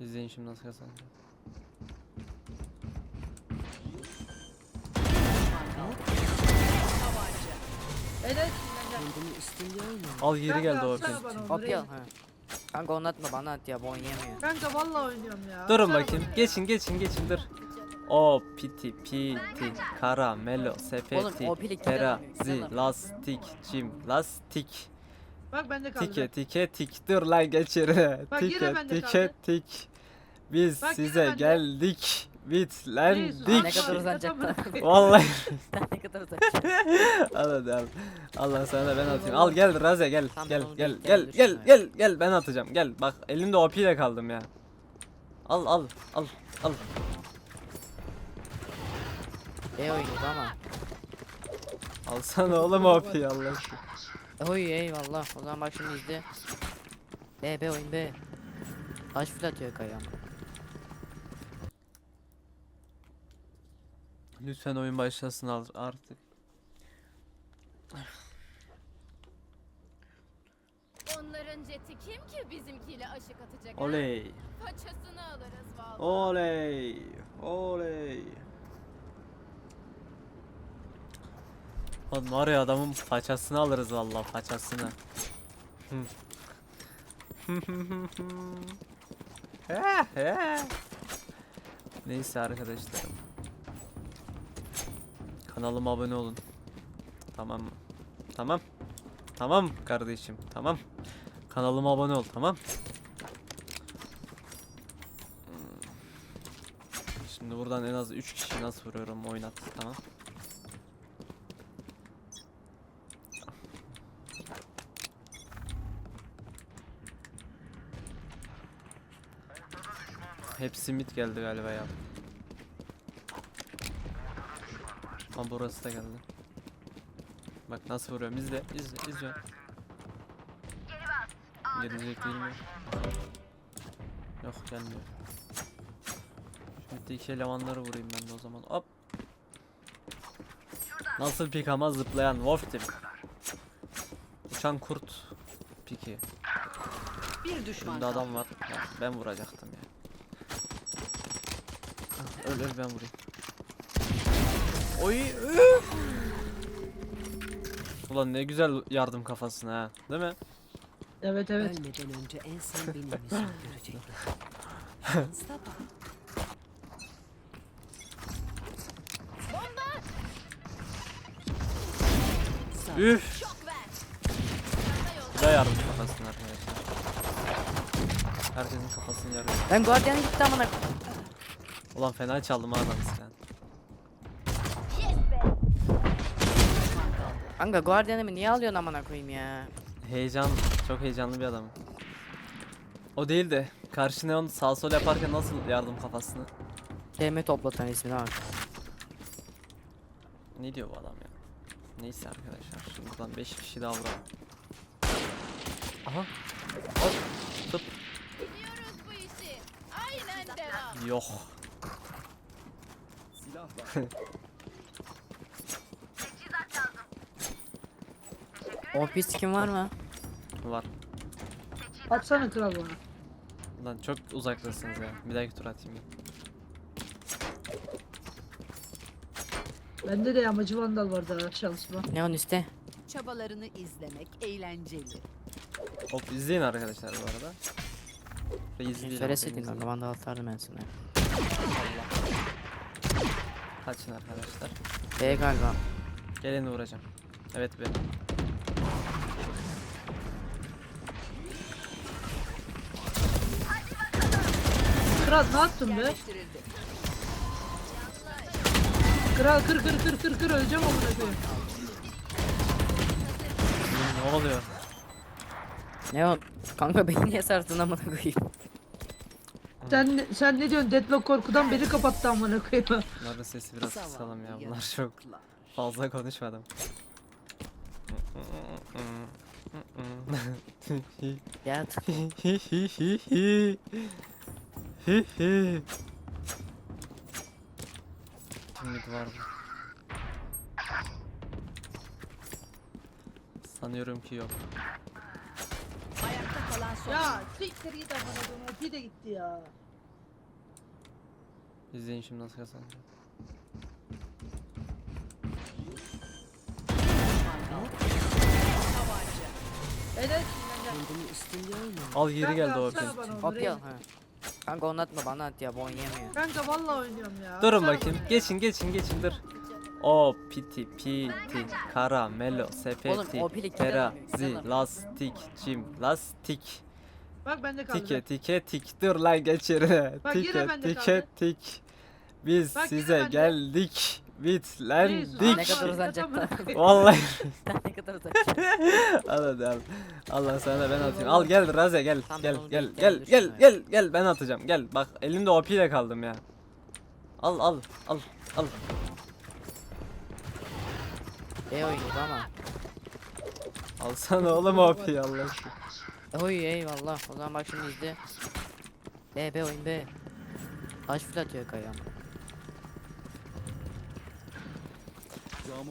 İzleyin şimdi nasıl kazanacağım. Evet. Üstünde. Al geri geldi o onu, Hop ya. Ha. Kanka onu atma bana at ya bu oynayamıyor. Kanka vallahi oynuyorum ya. Durun Atsana bakayım. bana ya. Geçin geçin geçin dur. O piti piti karamelo Oğlum, sepeti pili terazi gidelim. lastik cim lastik Bak bende kaldı. tike tike tik. Dur lan geç yere. Bak yine tike bende tike kaldı. tik. Biz Bak yine size bende. geldik. Reis, bitlendik. Ne kadar Allah, uzanacak Allah. vallahi. Ne kadar uzak. al hadi al. Allah sana da ben atayım. Al gel Raze gel Tamam, gel onu gel gel gel gel gel ben atacağım. Gel bak elimde OP ile kaldım ya. Al al al al. E oynuyordu ama. alsana oğlum OP'yi Allah aşkına Oy eyvallah. O zaman bak şimdi izle. B B oyun B. Taş fil atıyor kayam. Lütfen oyun başlasın artık. Onların jeti kim ki bizimkiyle aşık atacak? ha? Oley. Paçasını alırız vallahi. Oley. Oley. Lan var ya adamın paçasını alırız vallahi paçasını. Neyse arkadaşlarım. Kanalıma abone olun. Tamam mı? Tamam. Tamam kardeşim. Tamam. Kanalıma abone ol. Tamam. Şimdi buradan en az 3 kişi nasıl vuruyorum oynat tamam. Hepsi mid geldi galiba ya. Ama burası da geldi. Bak nasıl vuruyorum izle izle izle. Gelecek değil mi? Yok gelmiyor. Şimdi iki elemanları vurayım ben de o zaman. Hop. Nasıl pik ama zıplayan Wolf Team. Uçan kurt piki. Bir düşman Şimdi adam var. Ya, ben vuracaktım ya. Ah, Öl öl ben vurayım. Oy. üf! Ulan ne güzel yardım kafasına ha. Değil mi? Evet evet. Ölmeden önce en son benim yüzümü Üf. Bu da yardım kafasına arkadaşlar. Herkesin kafasını yarıyor. Ben guardian gitti amına. Ulan fena çaldım ha lan. Kanka guardianımı niye alıyorsun amına koyayım ya? Heyecan, çok heyecanlı bir adam. O değil de karşı neon sağ sol yaparken nasıl yardım kafasını? TM toplatan ismine bak. Ne diyor bu adam ya? Neyse arkadaşlar şimdi buradan 5 kişi daha vuralım. Aha. Hop. Tıp. Biliyoruz bu işi. Aynen devam. Yok. OP skin var mı? Var. Atsana kral bana. Lan çok uzaktasınız ya. Bir dahaki tur atayım. ben. Bende de yamacı vandal vardı ha şansıma. Neon üstte. Çabalarını izlemek eğlenceli. Hop izleyin arkadaşlar bu arada. Ve izleyin. ama Söyleseydin beni kanka izleyin. ben de atardım ben sana. Kaçın arkadaşlar. B galiba. Geleni vuracağım. Evet be. Kral ne yaptın be? Kral kır kır kır kır kır öleceğim amına koyayım. Ne oluyor? Neon. Kanka beni niye sardın amına koyayım? Sen ne- sen ne diyorsun? Deadlock korkudan beni kapattı amına koyayım. Bunların sesi biraz kısalım ya. Bunlar çok fazla konuşmadım. Ya Kimlik var mı? Sanıyorum ki yok. Ayakta kalan son. ya siktir git amına koyayım. Bir de gitti ya. İzleyin şimdi nasıl kazanacağım. Evet. Kendini üstünlüğe oynuyor. Al geri geldi o Kanka, atsana bana onu, Hop ya. Ha. Kanka onu atma bana at ya bu oynayamıyor. Kanka vallahi oynuyorum ya. Durun Atsana bakayım. bana ya. Geçin geçin geçin dur. O piti piti karamelo Oğlum, sepeti pili terazi güzel lastik cim lastik Bak bende kaldı. tike tike tik. Dur lan geç yerine. Bak, yine tike tike kaldı. tik. Biz Bak, size bende. geldik. Bitlendik. Ne kadar Allah, uzanacak tamam. vallahi. Ne kadar uzak. al hadi al. Allah sana ben atayım. Al gel Raze gel. Tamam, gel gel gel gel gel gel ben atacağım. Gel. Bak elimde OP ile kaldım ya. Al al al al. E oynuyordu ama. alsana oğlum OP'yi Allah aşkına Oy eyvallah. O zaman bak şimdi izle. B B oyun B. Taş fırlatıyor kayam.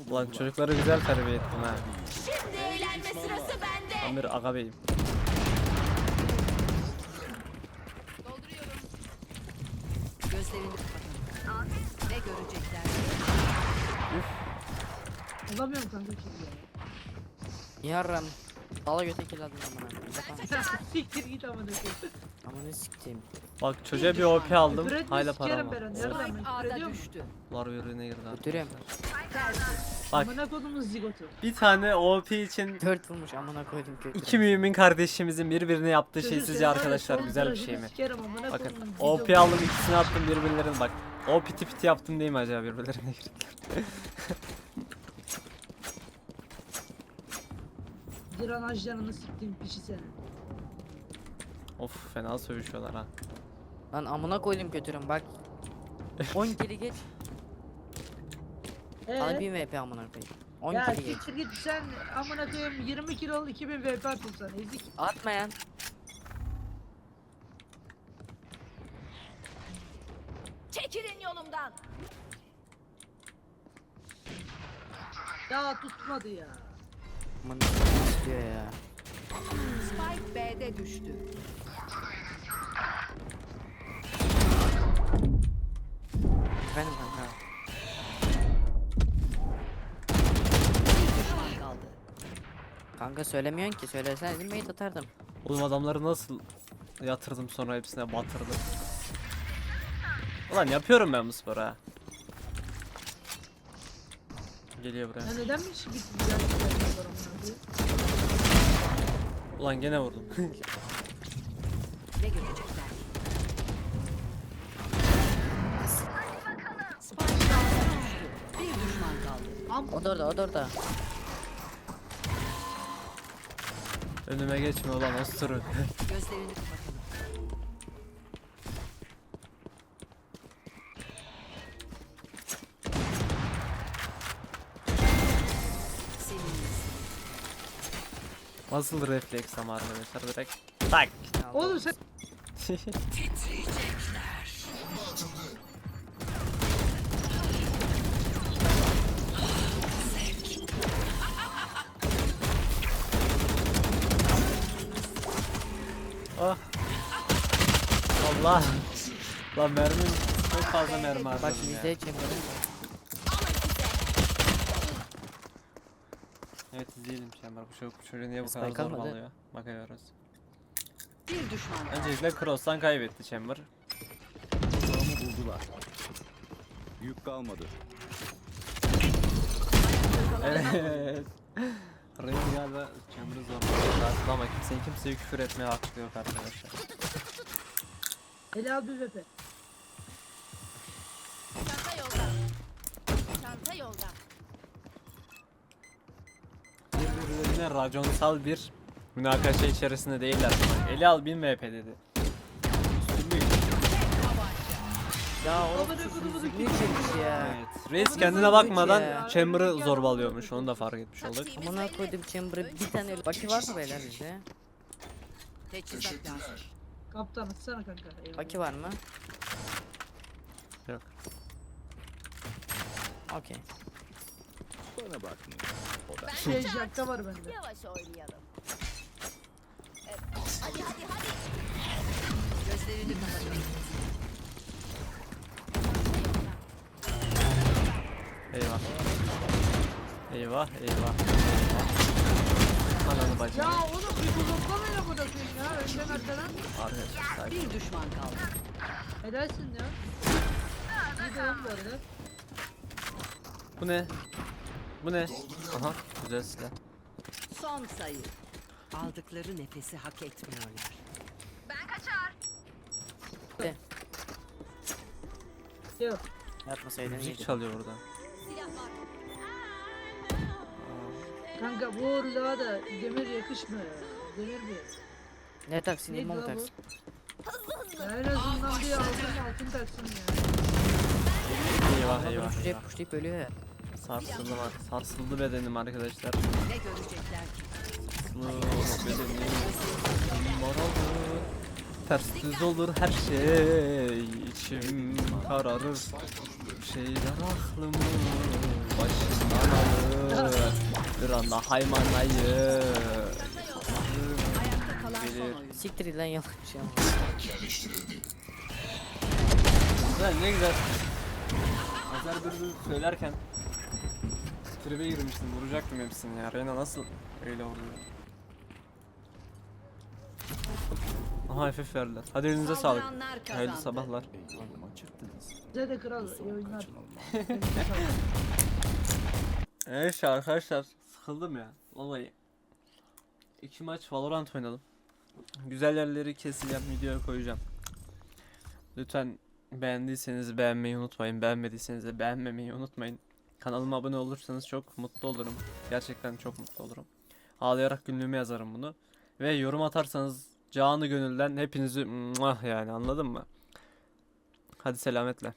Ulan çocukları güzel terbiye ettim ha. Şimdi eğlenme sırası bende. Amir aga beyim. Dolduruyorum. Gözlerini kapatalım. Ne görecekler? Alamıyorum kanka şimdi ya. Yarram. Dala göte kill adını amına. Siktir git amına koyayım. Amına siktim. Bak çocuğa bir OP aldım. Etme Hala param var. Yarın ben muyum? girdi abi. Götürüyorum. Bak Amına kodumun zigotu. bir tane OP için 4 vurmuş amına koydum kötü. iki mümin kardeşimizin birbirine yaptığı şey Çocuğu sizce arkadaşlar son güzel bir şey mi? sikerim amına Bakın kodumun OP aldım ikisini attım birbirlerine bak. O piti piti yaptım değil mi acaba birbirlerine girdiler. Drenaj yanını siktiğim pişi seni. Of fena sövüşüyorlar ha. Lan amına koydum götürüm bak. 10 kili geç. Al Eee? 1000 VP amına koyayım. 10 Ya kili geç. siktir git sen amına koyayım 20 kilo 2000 VP atın sana ezik. Atmayan. Çekilin yolumdan. Ya tutmadı ya. Amına diyor ya. Spike B'de düştü. Efendim kanka. Düşman kaldı. Kanka söylemiyorsun ki söyleseydin mate atardım. Oğlum adamları nasıl yatırdım sonra hepsine batırdım. Ulan yapıyorum ben bu sporu ha. Geliyor buraya. Ya neden bir şey yapıyorlar amına koyayım? Ulan gene vurdum. Ne görecekler? Spike A'da düştü. Bir düşman kaldı. Am O da orada o da orada. Önüme geçme ulan osturu. Gözlerini kapatalım. Nasıl refleks ama arkadaşlar direkt tak. Oğlum sen ah. Allah. Lan mermim çok fazla mermi Bak harcadım şimdi ya. izle Chamber. Bu çocuk bu çocuğu niye bu Spike kadar zor almadı. alıyor? Bakıyoruz. bir düşman kaldı. Öncelikle Cross'tan kaybetti Chamber. Tuzağımı buldular. Yük kalmadı. Evet. Reis galiba Chamber'ı zor ama kimsenin kimseye küfür etmeye hakkı yok arkadaşlar. ele al bir. Çanta yolda. Çanta yolda. Birbirlerine raconsal bir münakaşa içerisinde değiller. Bak, Eli al 1000 VP dedi. Üstünlük. Ya kodumun ne çekmiş ya. Evet. Reis kendine bakmadan ya? Chamber'ı zorbalıyormuş. Onu da fark etmiş olduk. Amına koydum chamber'ı bir tane Baki var mı beyler bizde? Teçhizat lazım. Kaptan atsana kanka. Baki var mı? Yok. Okey. Bana bakmıyor. O da. Şey, ben Tezcakta var bende. Yavaş oynayalım. Evet. Hadi hadi hadi. Gözlerini kapatalım. Eyvah. Eyvah, eyvah. Ananı bacı. Ya oğlum bir bloklamayla bırakın ya. Önden arkadan. Arkadaşlar sakin. Bir düşman kaldı. Helalsin ya. Bir de bu arada. Bu ne? Bu ne? Aha güzel silah. Son sayı. Aldıkları nefesi hak etmiyorlar. Yok. Yapmasaydın Müzik çalıyor burada. Kanka bu uğurluğa da demir yakışmıyor ya. Demir bir. Ne taksın Neydi limon. Ya en azından bir altın altın taksın ya. Eyvah eyvah. şuraya eyvah. puşlayıp ölüyor ya. Sarsıldı var. Sarsıldı bedenim arkadaşlar. Ne görecekler ki? Sarsıldı bedenim. Moraldı. Ters düz olur her şey. içim kararır. Şeyler aklımı başımdan alır. Bir anda haymanayı. Ayakta kalan son oyun. Siktir lan yalan şey ama. Güzel ne güzel. Azer Bülbül söylerken tribe girmiştim vuracaktım hepsini ya. Reyna nasıl öyle oldu? Aha FF verdiler. Hadi elinize sağlık. Saldıranlar Hayırlı sabahlar. Size de kral iyi oyunlar. Evet arkadaşlar sıkıldım ya vallahi. İki maç Valorant oynadım. Güzel yerleri keseceğim videoya koyacağım. Lütfen beğendiyseniz beğenmeyi unutmayın. Beğenmediyseniz de beğenmemeyi unutmayın. Kanalıma abone olursanız çok mutlu olurum. Gerçekten çok mutlu olurum. Ağlayarak günlüğüme yazarım bunu. Ve yorum atarsanız canı gönülden hepinizi yani anladın mı? Hadi selametle.